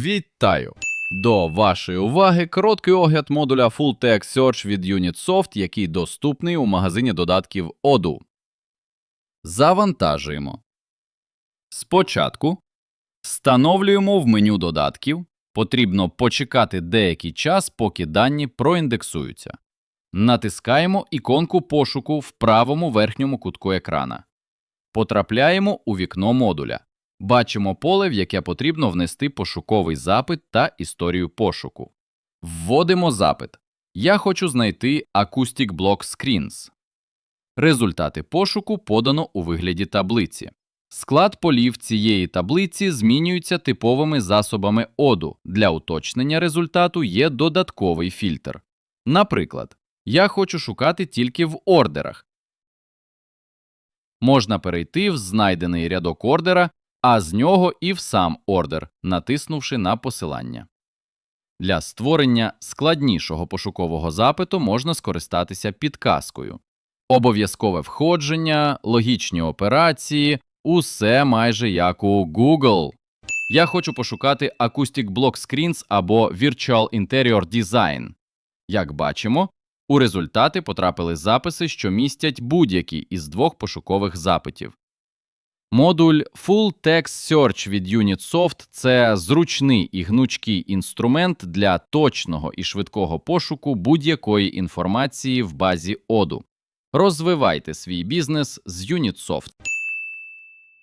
Вітаю! До вашої уваги короткий огляд модуля Full Text Search від Unitsoft, який доступний у магазині додатків Odoo. Завантажуємо. Спочатку встановлюємо в меню додатків. Потрібно почекати деякий час, поки дані проіндексуються. Натискаємо іконку пошуку в правому верхньому кутку екрана. Потрапляємо у вікно модуля. Бачимо поле, в яке потрібно внести пошуковий запит та історію пошуку. Вводимо запит. Я хочу знайти Acoustic Block Screens. Результати пошуку подано у вигляді таблиці. Склад полів цієї таблиці змінюється типовими засобами оду. Для уточнення результату є додатковий фільтр. Наприклад, я хочу шукати тільки в ордерах. Можна перейти в знайдений рядок ордера а з нього і в сам ордер, натиснувши на посилання. Для створення складнішого пошукового запиту можна скористатися підказкою. Обов'язкове входження, логічні операції, усе майже як у Google. Я хочу пошукати Acoustic Block Screens або Virtual Interior Design. Як бачимо, у результати потрапили записи, що містять будь-які із двох пошукових запитів. Модуль Full Text Search від Unitsoft – це зручний і гнучкий інструмент для точного і швидкого пошуку будь-якої інформації в базі оду. Розвивайте свій бізнес з Unitsoft.